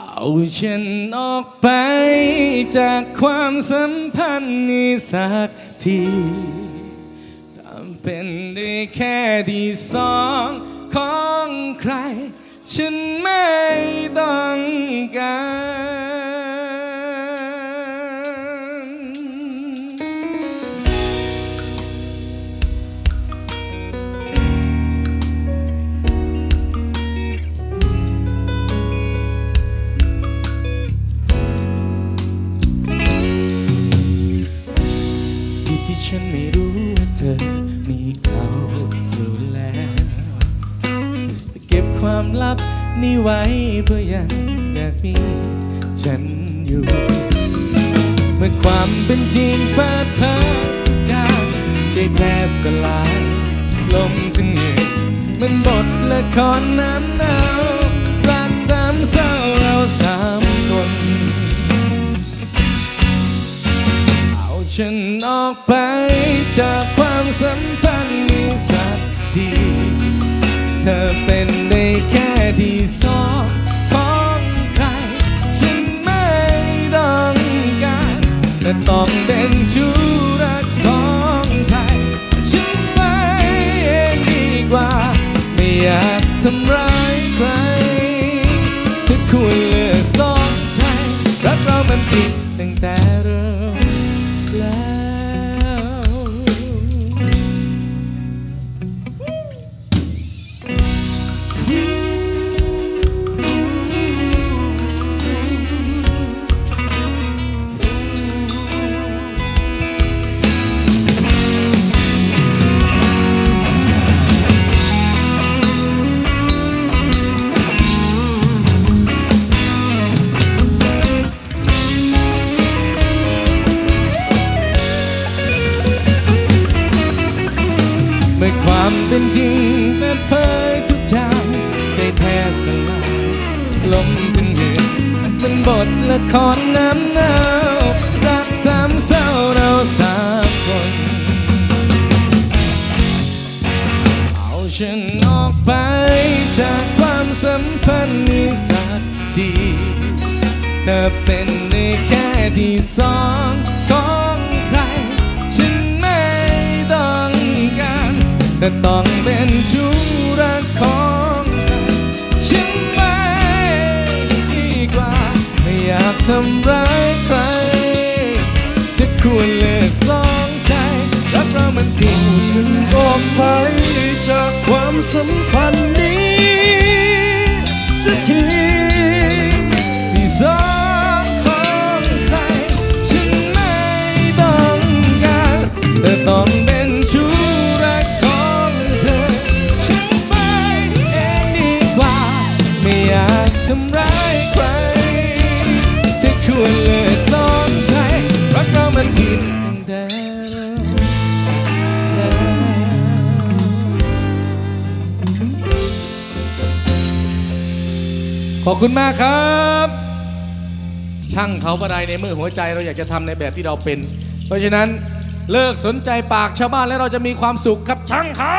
เอาฉันออกไปจากความสัมพันธ์นี้สักทีทำเป็นได้แค่ที่สองของใคร ฉันไม่ต้องการ ฉันไม่รู้ว่าเธอมีเขาอยู่แล้วเก็บความลับนี้ไว้เพื่อยังอยากมีฉันอยู่ เมื่อความเป็นจริงเปิดเผยทุกอย่างใจแทบสลายลมทั้งเหงื่อเหมันบทละครน้ำเนารักสามเศร้าเราสาม ฉันออกไปจากความสัมพันธ์นี้ เธอเป็นได้แค่ที่สองของใคร ฉันไม่ต้องการ แต่ต้องเป็นชู้รักของใครฉันไม่ดีกว่า ไม่อยากทำร้ายใคร จะควรเลือกสองใจรักเรามันผิดฉันออกไปจากความสัมพันธ์นี้สักที ขอบคุณมากครับ ช่างเขาประไดในมือหัวใจเราอยากจะทำในแบบที่เราเป็น เพราะฉะนั้นเลิกสนใจปากชาวบ้านแล้วเราจะมีความสุขกับช่างเขา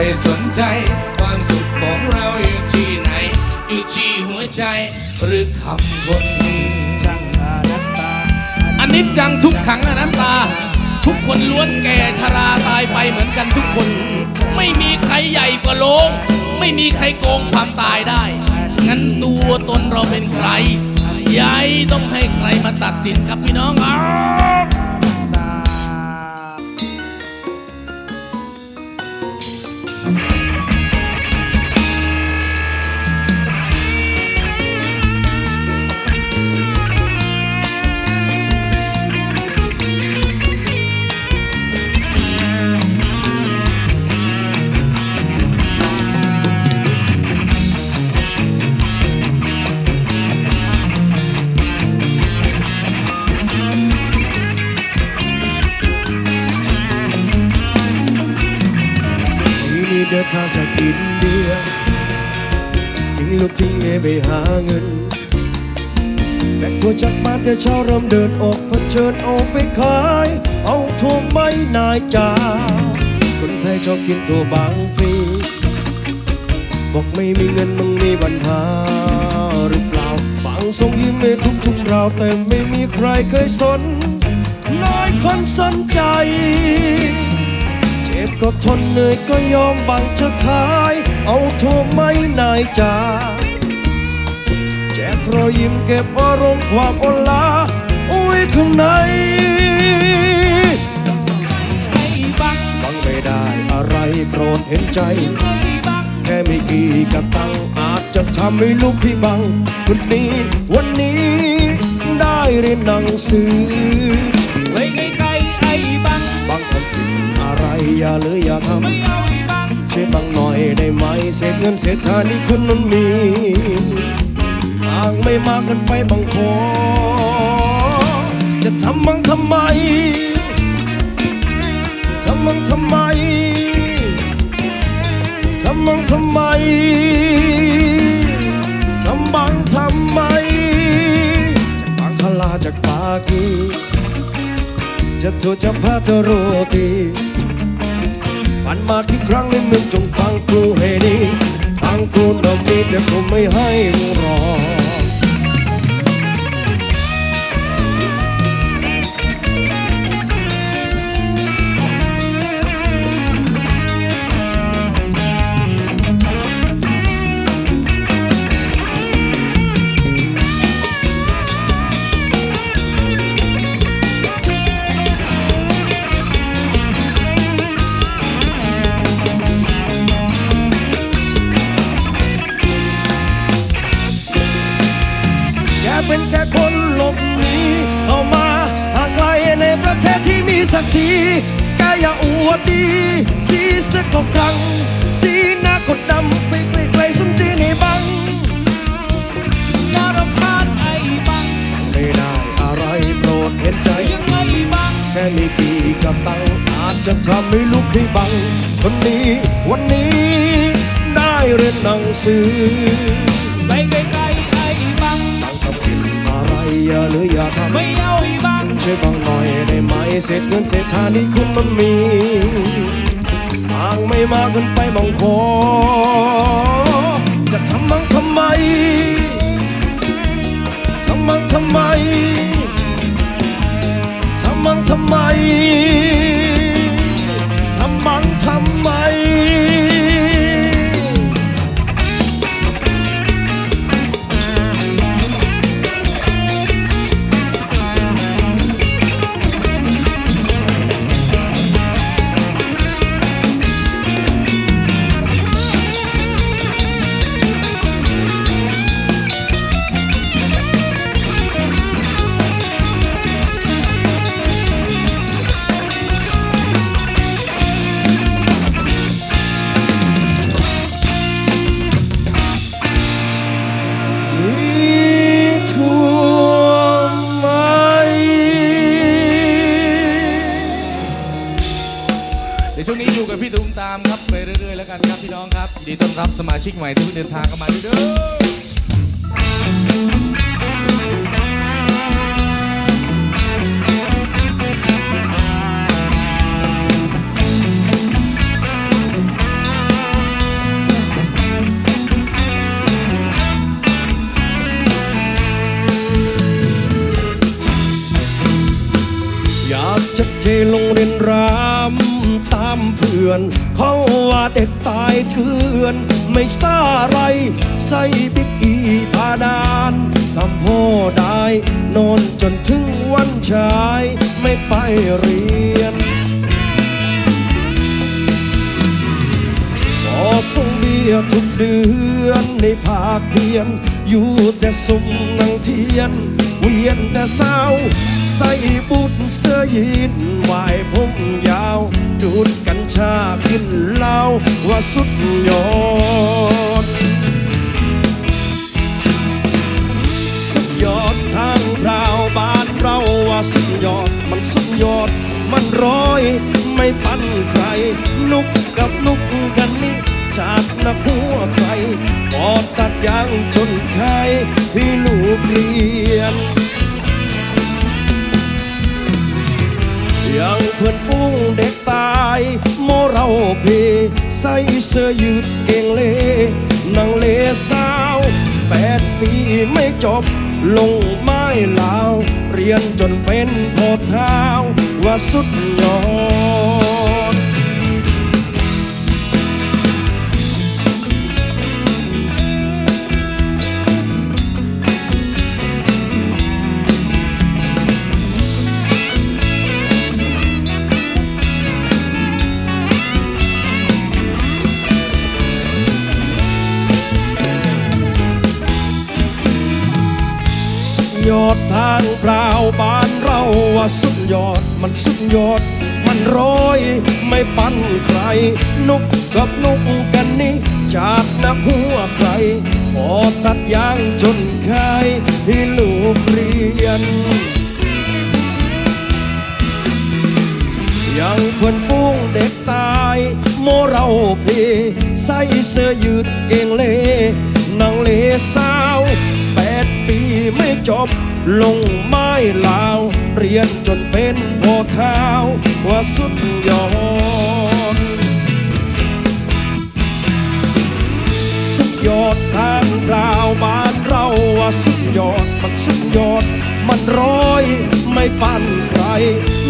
ไปสนใจ ความสุขของเราอยู่ที่ไหน อยู่ที่หัวใจหรือคำคนช่างอนัตตาอันนี้จังทุกขังอนัตตา ทุกคนล้วนแก่ชราตายไปเหมือนกันทุกคน ไม่มีใครใหญ่กว่าโลง ไม่มีใครโกงความตายได้ งั้นตัวตนเราเป็นใครยายต้องให้ใครมาตัดสินครับพี่น้องอ้า แต่ชาเริ่มเดินออกเผชิญเอาไปขาย เอาทั่วไม่นายจ่าคนไทยชอบกินตัวบางฟรีบอกไม่มีเงินมึงมีปัญหาหรือเปล่าบางทรงยิ้มให้ทุกทุกราวแต่ไม่มีใครเคยสน น้อยคนสนใจ เจ็บก็ทนเหนื่อยก็ยอมบังจะขาย เอาทั่วไม่นายจ่า รอยยิ้มเก็บอารมณ์ความอ่อนล้าอุ้ยข้างในไอ้บังฟังไม่ได้อะไรโปรดเห็นใจไอ้บังแค่ไม่กี่กระตังอาจจะทำให้ลูกพี่บังวันนี้วันนี้ได้เรียนหนังสือไว้ไกลๆไอ้บังบางคนผิดอะไรอย่าเลยอย่าทำไอ้บังช่วยบังหน่อยได้ไหมเศษเงินเศษทานี่คนนั้นมีากไม่มากกันไปบางขอจะทำบังทำไม ทำบังทำไม ทำบังทำไม ทำบังทำไม จากบางคลาจากปากีจะโทรจะพาเธอโรตีผ่านมากี่ครั้งเลยมึงจงฟังกูให้ดี ตังกูน่ะมีแต่กูไม่ให้มึงรอ ศที่มีศักดิ์ศรีแกอย่าอวดดีสีสักก็ครั้ง สีหน้ากดดำไปไกลๆสุนตีในบังอย่ารำคาญไอ้บัง ไม่ได้อะไรโปรดเห็นใจยังไงบัง แค่มีกี่กับตังอาจจะทำให้ลูกให้บัง คนนี้วันนี้ได้เรียนหนังสือไว้ไกลๆไอ้บัง ตั้งทำผิดอะไรอย่าเลยอย่าทำไม่เอาไอ้บัง ช่วยบัง เศษเงินเศษทานที่คุณมันมีทางไม่มากันไปมองคอจะทำมั่งทำไม ทำมั่งทำไม ทำมั่งทำไม ใหม่ที่เพิ่งเดินทางเข้ามาด้วยเด้ออยากจะเทลงเรียนรามตามเพื่อน เขาว่าเด็กตายเถื่อน ไม่ซาไรใส่บิ๊กอีพาดานทำพ่อได้นอนจนถึงวันชายไม่ไปเรียนขอส่งเบียทุกเดือนในภาคเพียน อยู่แต่สุ่มนังเทียน เวียนแต่เศร้า ใส่บุญเสื้อยีนไหวผมยาว ดูดกัญชากินเหล้าว่าสุดยอด สุดยอดทางพราบ้านเราว่าสุดยอด มันสุดยอด มันร้อย ไม่ปันใคร นุกกับนุกกันนี่ชาตินักหัวใครพอดตัดยางจนไข่ที่ลูกเรียน ยังเพื่อนฟุ้งเด็กตายโมเราเพใส่เสื้อยืดเก่งเลนังเลสาวแปดปีไม่จบลงไม้ลาว เรียนจนเป็นพอเท้าว่าสุดยอด สุดยอด มันสุดยอด มันร้อย ไม่ปันใคร นกกับนกกันนี่จากนักหัวใครพอตัดยางจนคายให้ลูกเรียน ยังเพื่อนฟุ้งเด็กตาย โมเราเพใส่เสื้อยืดเก่งเลนังเลสาว ไม่จบ ลงไม้ลาว เรียนจนเป็นพอเท้าว่าสุดยอด สุดยอดทางกล่าวบ้านเราว่าสุดยอดมันสุดยอด มันร้อยไม่ปันใคร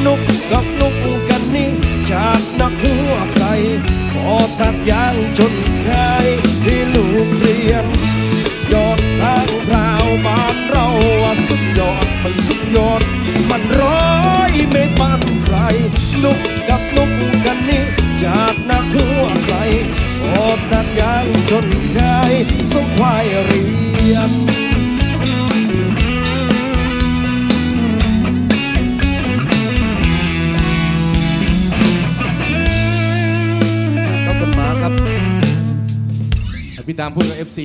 นุกกับนุกกันนี่จากนักหัวใครพอตัดยางจนใคา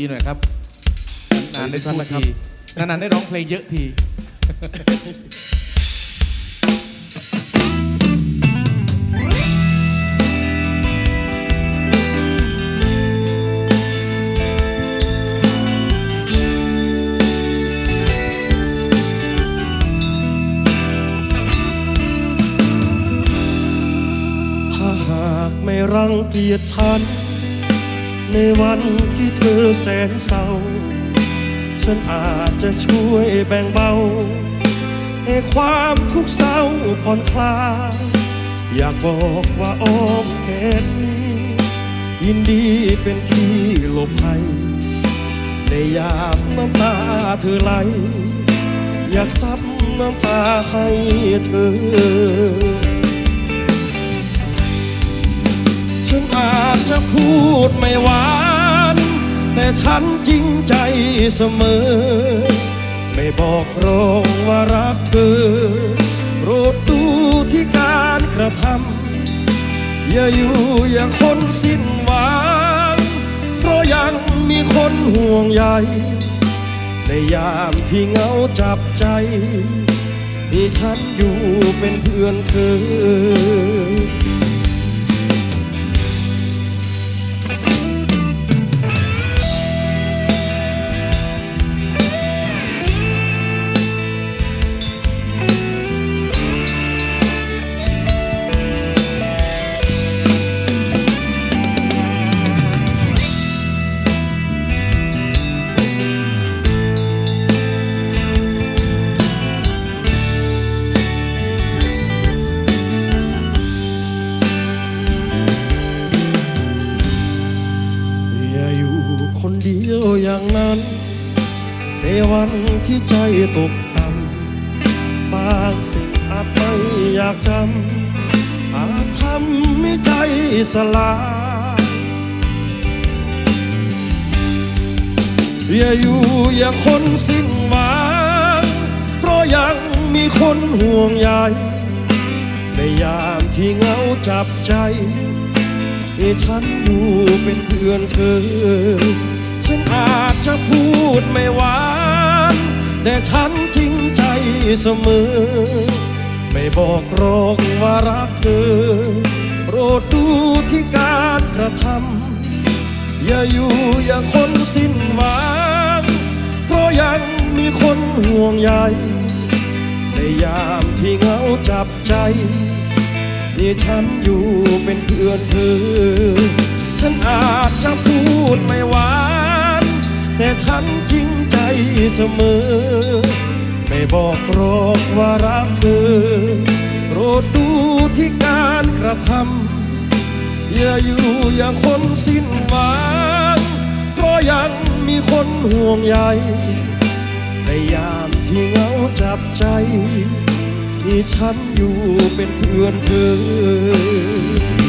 หน่อยครับ นานได้พูดทีนานได้ร้องเพลงเยอะทีไม่รังเกียจฉัน ในวันที่เธอแสนเศร้า ฉันอาจจะช่วยแบ่งเบา ให้ความทุกข์เศร้าผ่อนคลาย อยากบอกว่าอ้อมแขนนี้ ยินดีเป็นที่หลบภัย ในยามน้ำตาเธอไหล อยากซับน้ำตาให้เธอ ฉันอาจ จะพูดไม่หวาน แต่ฉันจริงใจเสมอ ไม่บอกรองว่ารักเธอโปรดดูที่การกระทำอย่าอยู่อย่างคนสิ้นหวังเพราะยังมีคนห่วงใยในยามที่เหงาจับใจมีฉันอยู่เป็นเพื่อนเธอ อย่างนั้น ในวันที่ใจตกต่ำบางสิ่งอาจไม่อยากจำอาจทำให้ใจสลายอย่าอยู่อย่างคนสิ้นหวังเพราะยังมีคนห่วงใยในยามที่เหงาจับใจให้ฉันอยู่เป็นเพื่อนเธอ ฉันอา จะพูดไม่หวาน แต่ฉันจริงใจเสมอ ไม่บอกหรอกว่ารักเธอ โปรดดูที่การกระทำอย่าอยู่อย่างคนสิ้นหวังเพราะยังมีคนห่วงใยในยามที่เหงาจับใจนี่ฉันอยู่เป็นเพื่อนเธอ ฉันอาจจะพูดไม่หวาน แต่ฉันจริงใจเสมอ ไม่บอกรอกว่ารักเธอ โปรดดูที่การกระทำอย่าอยู่อย่างคนสิ้นหวังเพราะยังมีคนห่วงใยในยามที่เหงาจับใจมีฉันอยู่เป็นเพื่อนเธอ